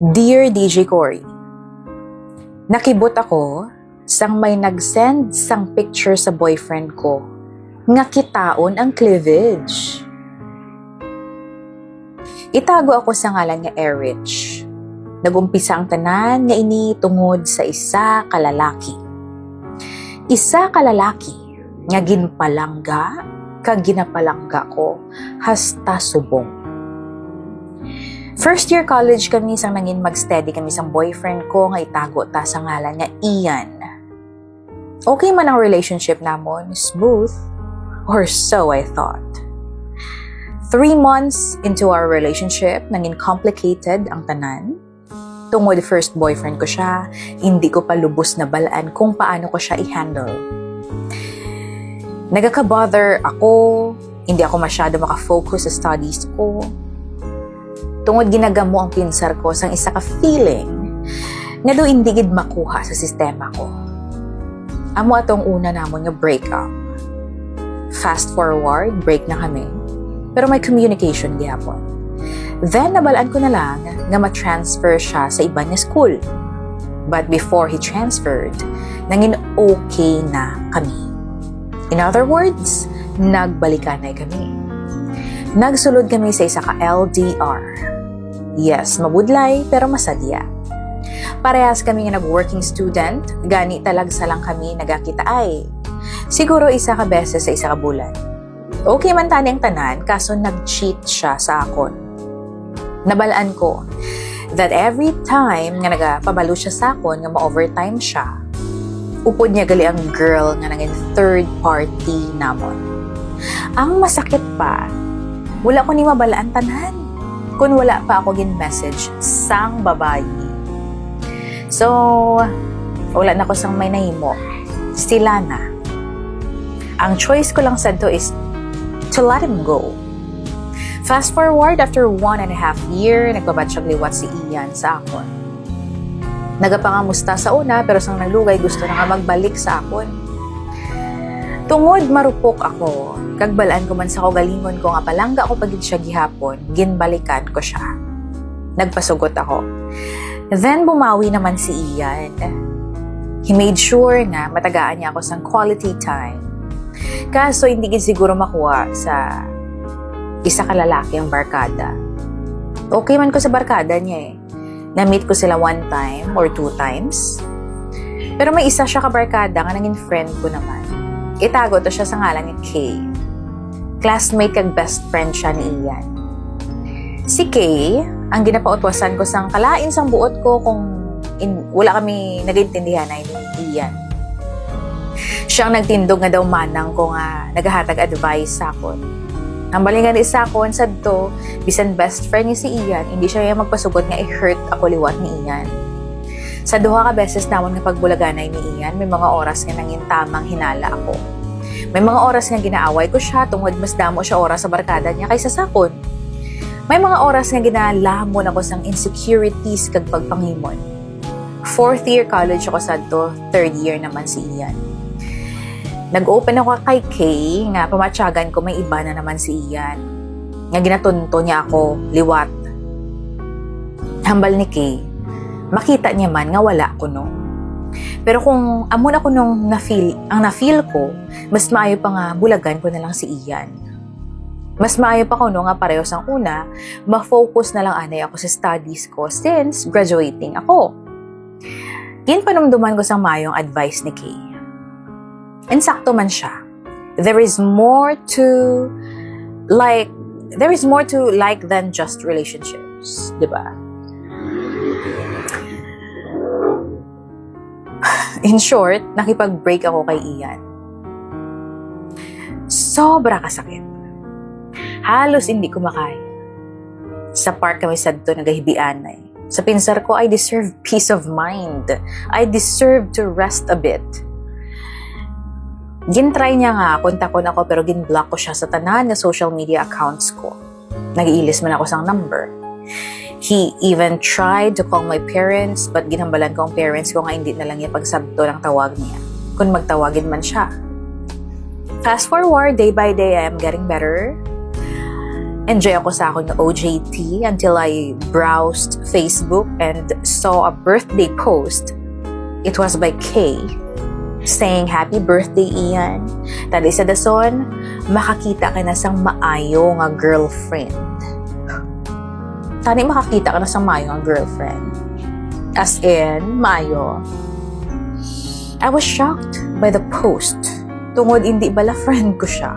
Dear DJ Cory, Nakibot ako sang may nag-send sang picture sa boyfriend ko nga kitaon ang cleavage. Itago ako sa ngalan nga Erich. Nagumpisa ang tanan nga ini tungod sa isa kalalaki. Isa kalalaki nga ginpalangga kag ginapalangga ko hasta subong. First year college kami sang nangin mag-steady kami sang boyfriend ko nga itago ta sa ngalan nga Ian. Okay man ang relationship namon, smooth, or so I thought. Three months into our relationship, nangin complicated ang tanan. Tungod first boyfriend ko siya, hindi ko pa lubos na balaan kung paano ko siya i-handle. Nagaka-bother ako, hindi ako masyado makafocus sa studies ko. Tungod ginagamo ang pinsar ko sang isa ka feeling nga do hindi gid makuha sa sistema ko. Amo atong una namon nga breakup. Fast forward, break na kami. Pero may communication gihapon. Then, nabalaan ko na lang nga ma-transfer siya sa iba niya school. But before he transferred, nangin okay na kami. In other words, nagbalikan na kami. Nagsulod kami sa isa ka LDR. Yes, mabudlay pero masadya. Parehas kami nga nag-working student, gani talagsa lang kami nagakita ay. Siguro isa ka beses sa isa ka bulan. Okay man tani ang tanan, kaso nag-cheat siya sa akon. Nabalaan ko that every time nga nagapabalo siya sa akon nga ma-overtime siya, upod niya gali ang girl nga nangin third party namon. Ang masakit pa, wala ko ni mabalaan tanan kung wala pa ako gin message sang babayi. So, wala na ko sang may nahimo. Sila na. Ang choice ko lang sa to is to let him go. Fast forward, after one and a half year, nagbabatsyag liwat si Ian sa akon. Nagapangamusta sa una, pero sang naglugay, gusto na nga magbalik sa akon. Tungod marupok ako, kagbalaan ko man sa kaugalingon ko nga palangga ako pagid siya gihapon, ginbalikan ko siya. Nagpasugot ako. Then bumawi naman si Ian. He made sure nga matagaan niya ako sang quality time. Kaso hindi gid siguro makuha sa isa ka lalaki ang barkada. Okay man ko sa barkada niya eh. Na-meet ko sila one time or two times. Pero may isa siya ka barkada nga naging friend ko naman. Itago to siya sa ngalan ni Kay. Classmate kag best friend siya ni Ian. Si Kay, ang ginapautwasan ko sang kalain sang buot ko kung in, wala kami nagaintindihan na ni Ian. Siyang nagtindog nga daw manang ko nga nagahatag advice sa akon. Ang balingan isa ko, sa to, bisan best friend ni si Ian, hindi siya yung magpasugot nga i-hurt ako liwat ni Ian. Sa duha ka beses namon nga pagbulaganay ni Ian, may mga oras nga nangin tamang hinala ako. May mga oras nga ginaaway ko siya tungod mas damo siya oras sa barkada niya kaysa sakon. May mga oras nga ginalamon ako sang insecurities kag pagpangimon. Fourth year college ako sa to, third year naman si Ian. Nag-open ako kay Kay nga pamatyagan ko may iba na naman si Ian. Nga ginatunto niya ako liwat. Hambal ni Kay, makita niya man nga wala ko no. Pero kung amon ako nung na-feel, ang na-feel ko, mas maayo pa nga bulagan ko na lang si Ian. Mas maayo pa ko no nga pareho sang una, ma-focus na lang anay ako sa studies ko since graduating ako. Yan panumduman ko sang mayong advice ni Kay. Insakto man siya. There is more to like there is more to like than just relationships, 'di ba? In short, nakipag-break ako kay Ian. Sobra kasakit. Halos hindi ko makaya. Sa park kami sa to nagahibianay. Sa pinsar ko, I deserve peace of mind. I deserve to rest a bit. Gintry niya nga, kontakon ako pero ginblock ko siya sa tanan na social media accounts ko. Nag-iilis man ako sang number. He even tried to call my parents but ginhambalan ko ang parents ko nga hindi na lang niya pagsabto ng tawag niya. Kung magtawagin man siya. Fast forward, day by day, I am getting better. Enjoy ako sa akong OJT until I browsed Facebook and saw a birthday post. It was by Kay saying happy birthday Ian. Tadi sa dason, makakita ka na sang maayo nga girlfriend. Tani makakita ka na sang maayo nga girlfriend. As in, maayo. I was shocked by the post. Tungod hindi bala friend ko siya.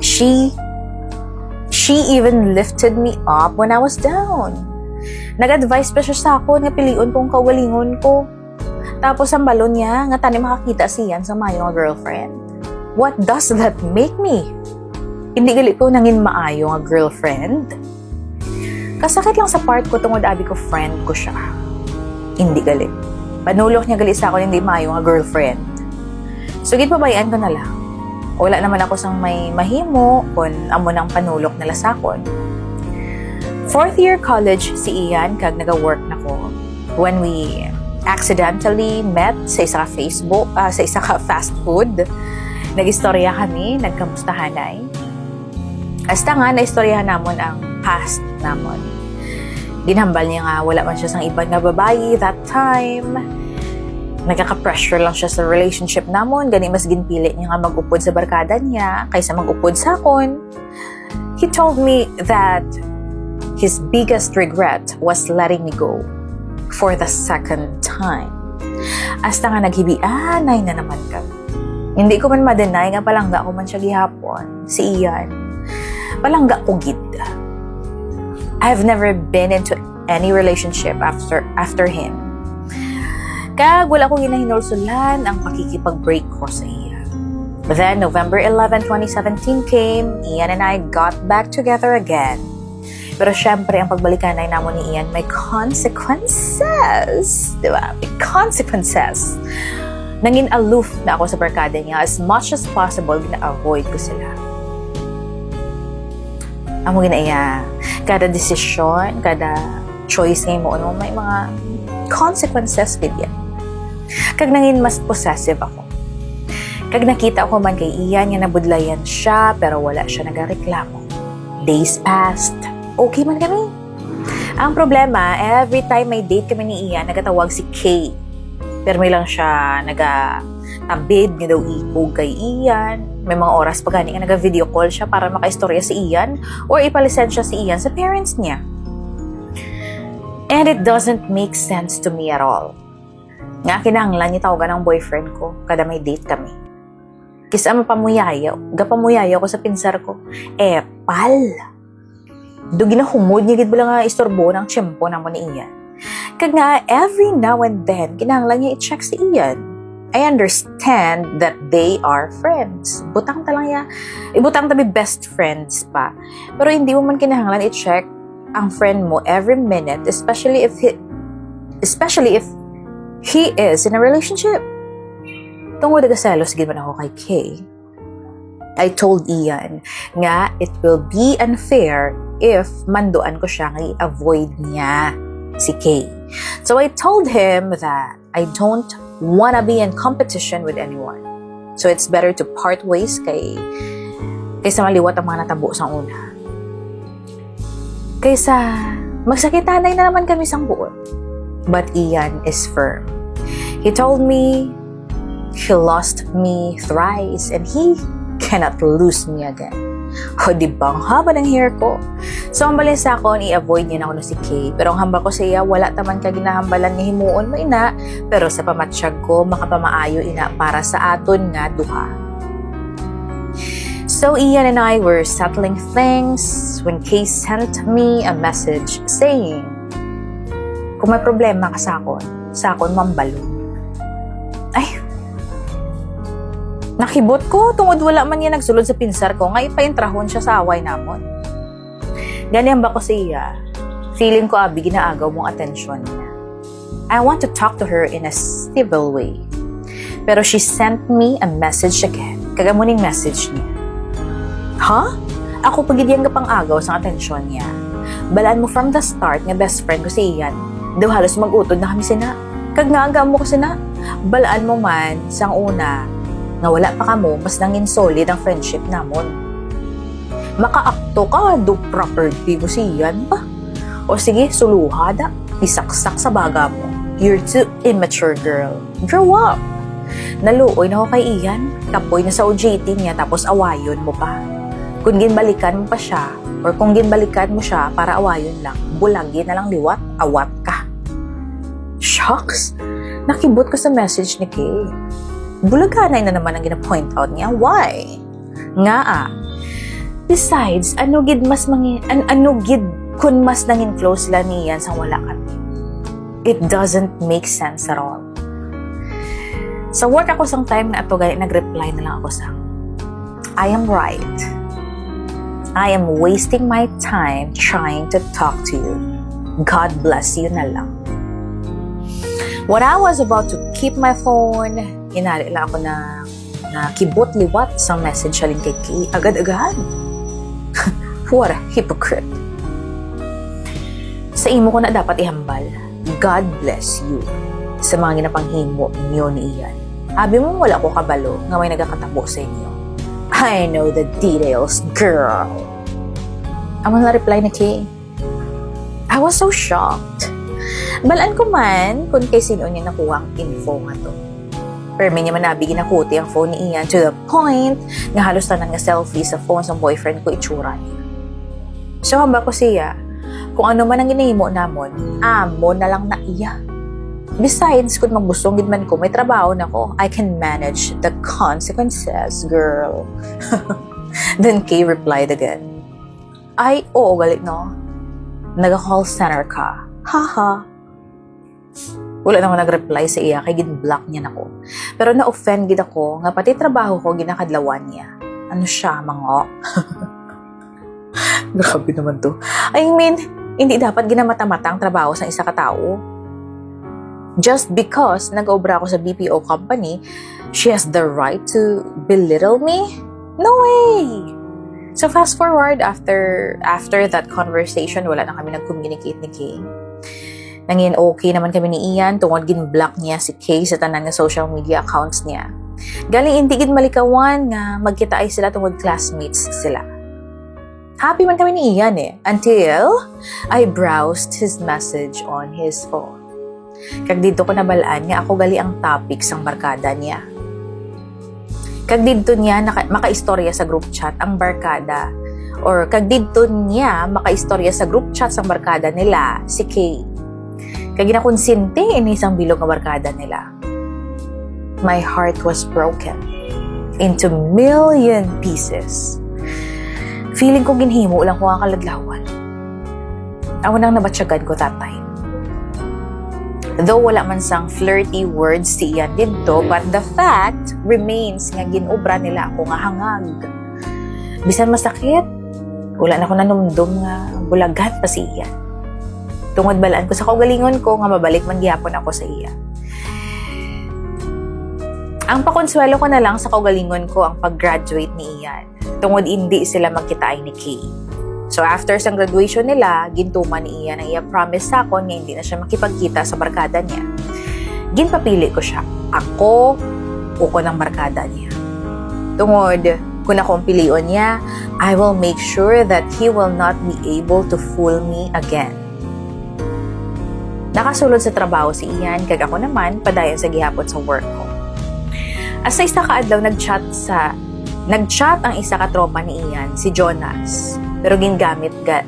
She She even lifted me up when I was down. Nag-advise pa siya sa ako nga piliun kong kawalingon ko. Tapos ang balon niya, nga tani makakita siyan sa mayo nga girlfriend. What does that make me? Hindi gali ko nangin maayo nga girlfriend. Kasakit lang sa part ko tungod abi ko friend ko siya. Hindi gali. Panulok niya gali sa ako hindi maayo nga girlfriend. So gid pabayaan ko na lang. Wala naman ako sang may mahimo kung amo nang panulok nila sa akon. Fourth year college si Ian kag naga-work na ko. When we accidentally met sa isa ka Facebook, ah, sa isa ka fast food. Nag-istorya kami, nagkamustahanay. Hasta nga, na-istoryahan namon ang past namon. Ginhambal niya nga, wala man siya sang ibang nga babae that time. Nagkaka-pressure lang siya sa relationship namon. Gani mas ginpili niya nga mag-upod sa barkada niya kaysa mag-upod sa akon. He told me that his biggest regret was letting me go for the second time. Hasta nga naghibianay na naman kami. Hindi ko man ma-deny nga palangga ko man siya gihapon, si Ian. Palangga ko gid. I've never been into any relationship after after him. Kaya wala ko ginahinulsulan ang pakikipag-break ko sa iya. But then, November 11, 2017 came, Ian and I got back together again. Pero syempre, ang pagbalikan ay namon ni Ian may consequences. Di ba? May consequences. Nangin aloof na ako sa barkada niya as much as possible, gina-avoid ko sila. Amo ginaya, kada desisyon, kada choice ngayon mo, ano, may mga consequences with yan. Kag nangin mas possessive ako. Kag nakita ko man kay Ian nga nabudlayan siya pero wala siya nagareklamo. Days passed, okay man kami. Ang problema, every time may date kami ni Ian, nagatawag si Kay. Pero may lang siya nagatabid nga daw ikog kay Ian. May mga oras pa gani nga naga-video call siya para makaistorya si Ian or ipalisend siya si Ian sa parents niya. And it doesn't make sense to me at all. Nga kinahanglan niya tawagan ng boyfriend ko kada may date kami. Kisa mapamuyayaw, gapamuyayaw ko sa pinsar ko. Eh, pal! Do ginahumod niya gid nga istorbo ng tiyempo na mo ni Ian. Kag nga, every now and then, kinahanglan niya i-check si Ian. I understand that they are friends. Butang ta lang ya. Ibutang tabi best friends pa. Pero hindi mo man kinahanglan i-check ang friend mo every minute, especially if he, especially if he is in a relationship. Tungod na selos gid man ako kay Kay. I told Ian nga it will be unfair if manduan ko siya nga i-avoid niya si Kay. So I told him that I don't wanna be in competition with anyone. So it's better to part ways kay kaysa maliwat ang mga natabo sa una. Kaysa magsakitanay na naman kami sang buon. But Ian is firm. He told me he lost me thrice and he cannot lose me again. O di ba, ang haba ng hair ko. So, ang balin sa akon, i-avoid niya na ako si Kay. Pero ang hamba ko sa iya, wala taman ka ginahambalan nga himuon mo ina. Pero sa pamatsyag ko, makapamaayo ina para sa aton nga duha. So, Ian and I were settling things when Kay sent me a message saying, kung may problema ka sa akon, sa akon mambalo. Ay, Nakibot ko, tungod wala man niya nagsulod sa pinsar ko, nga ipaintrahon siya sa away namon. Ganyan ba ko sa iya? Feeling ko abi ginaagaw mong atensyon niya. I want to talk to her in a civil way. Pero she sent me a message again. Kagamuning message niya. Ha? Ako pagidyan ka pang agaw sa atensyon niya. Balaan mo from the start nga best friend ko si Ian. Daw halos mag-utod na kami sina. Kag nga mo ko sina. Balaan mo man sang una nga wala pa kamo mas nangin solid ang friendship namon. makaakto ka, do property mo siyan pa. O sige, suluhada, isaksak sa baga mo. You're too immature, girl. Grow up. Naluoy na ako kay Ian, kapoy na sa OJT niya tapos awayon mo pa. Kung ginbalikan mo pa siya, or kung ginbalikan mo siya para awayon lang, bulagin na lang liwat, awat ka. Shucks! Nakibot ko sa message ni Kay. Bulaganay na naman ang gina-point out niya. Why? Nga ah. Besides, ano gid mas mangi an ano gid kun mas nangin close la niyan sang wala kami. It doesn't make sense at all. Sa work ako sang time na ato gani nag-reply na lang ako sang I am right. I am wasting my time trying to talk to you. God bless you na lang. When I was about to keep my phone, inali lang ako na na kibot liwat sa message siya kay Kay agad-agad. What a hypocrite. Sa imo ko na dapat ihambal, God bless you sa mga ginapanghimo niyo ni Ian. Abi mo wala ko kabalo nga may nagakatabo sa inyo. I know the details, girl. Amo na reply ni Kay. I was so shocked. Balaan ko man kung kay sino niya nakuha ang info nga to. Pero may naman nabi ginakuti ang phone ni Ian to the point nga halos tanan nga selfie sa phone sa boyfriend ko itsura niya. So hamba ko siya, kung ano man ang ginahimo namon, amo na lang na iya. Besides, kung magbustong gid man ko, may trabaho na ko. I can manage the consequences, girl. Then Kay replied again. Ay, oo, galit no. Naga-call center ka. Haha. Wala naman nag-reply sa iya kay gin-block niya nako. Pero na-offend gid ako nga pati trabaho ko ginakadlawan niya. Ano siya, mga Grabe naman to. I mean, hindi dapat ginamata-mata ang trabaho sa isa ka tao. Just because nag-obra ako sa BPO company, she has the right to belittle me? No way! So fast forward after after that conversation, wala na kami nag-communicate ni Kay. Nangin okay naman kami ni Ian tungod gin-block niya si Kay sa tanan nga social media accounts niya. Galing hindi gid malikawan nga magkita ay sila tungod classmates sila. Happy man kami ni Ian eh, until I browsed his message on his phone. Kag dito ko nabalaan nga ako gali ang topic sang barkada niya. Kag dito niya naka, makaistorya sa group chat ang barkada or kag dito niya makaistorya sa group chat sang barkada nila si Kay. Kag ginakonsinti ini isang bilog nga barkada nila. My heart was broken into million pieces. Feeling ko ginhimo lang ko ang kaladlawan. Awan nang nabatsyagan ko that time. Though wala man sang flirty words si Ian dito, but the fact remains nga ginobra nila ako nga hangag. Bisan masakit, wala na ko nanumdum nga bulagan pa si Ian. Tungod balaan ko sa kaugalingon ko nga mabalik man gihapon ako sa iya. Ang pakonsuelo ko na lang sa kaugalingon ko ang pag-graduate ni Ian. Tungod hindi sila magkitaay ni Kay. So after sang graduation nila, gintuman ni Ian ang iya promise sa akon nga hindi na siya makipagkita sa barkada niya. Ginpapili ko siya. Ako o ko ng barkada niya. Tungod, kung ako ang pilion niya, I will make sure that he will not be able to fool me again. Nakasulod sa trabaho si Ian, kag ako naman, padayon sa gihapon sa work ko. As sa isa kaadlaw nag-chat sa nag-chat ang isa ka tropa ni Ian, si Jonas. Pero gingamit ga,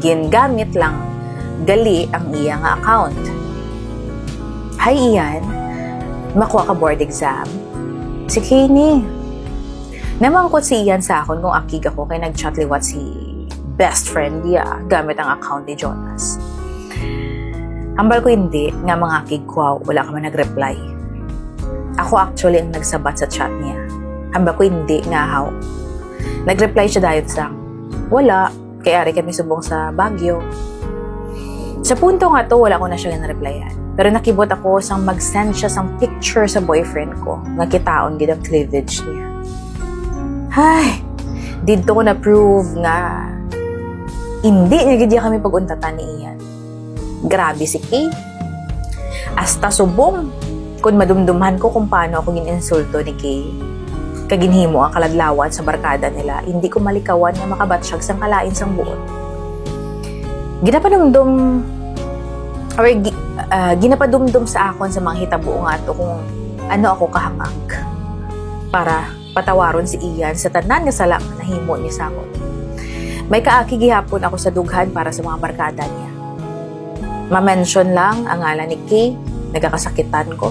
gingamit lang gali ang iya nga account. Hi Ian, makuha ka board exam. Si Kini. Namangkot si Ian sa akon kung akig ako kay nag-chat liwat si best friend niya gamit ang account ni Jonas. Hambal ko hindi, nga mga ko, wala ka man nag-reply. Ako actually ang nagsabat sa chat niya. Hambal ko hindi, nga how. Nag-reply siya dahil sa, wala, kaya ari kami subong sa Baguio. Sa punto nga to, wala ko na siya na-replyan. Pero nakibot ako sang mag-send siya sang picture sa boyfriend ko nga kitaon gid ang cleavage niya. Ay, dito ko na-prove nga hindi niya gid kami pag-untatan ni Ian. Grabe si Kay. Hasta subong kung madumdumhan ko kung paano ako gininsulto ni Kay. Kaginhimo ang kalaglawan sa barkada nila, hindi ko malikawan nga makabatsyag sang kalain sang buot. Ginapadumdum or ah, ginapadumdum sa akon sa mga hitabo nga to kung ano ako kahangag para patawaron si Ian sa tanan nga sala nga nahimo niya sa akon. May kaaki gihapon ako sa dughan para sa mga barkada niya. Ma-mention lang ang ngalan ni Kay, nagkakasakitan ko.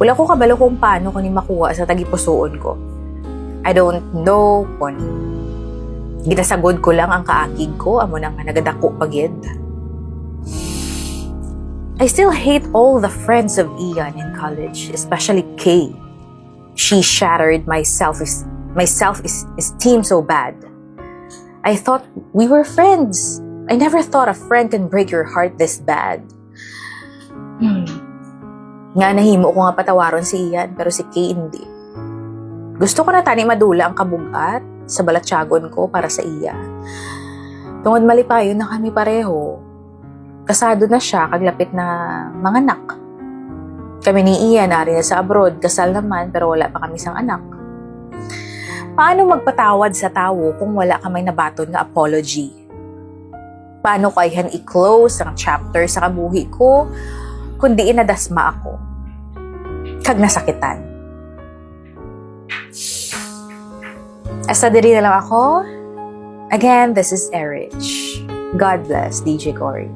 Wala ko kabalo kung paano ko ni makuha sa tagipusoon ko. I don't know kung ginasagod ko lang ang kaakig ko, amo nang nagadako pagid. I still hate all the friends of Ian in college, especially Kay. She shattered my self my self esteem so bad. I thought we were friends. I never thought a friend can break your heart this bad. Hmm. Nga nahimo ko nga patawaron si Ian, pero si Kay hindi. Gusto ko na tani madula ang kabugat sa balatsyagon ko para sa iya. Tungod malipayon na kami pareho. Kasado na siya, kaglapit na mga anak. Kami ni Ian nari na sa abroad, kasal naman pero wala pa kami sang anak. Paano magpatawad sa tao kung wala ka may nabaton nga apology? Paano ko ayhan i-close ang chapter sa kabuhi ko kundi inadasma ako? Kag nasakitan. Asa diri na lang ako. Again, this is Erich. God bless, DJ Corey.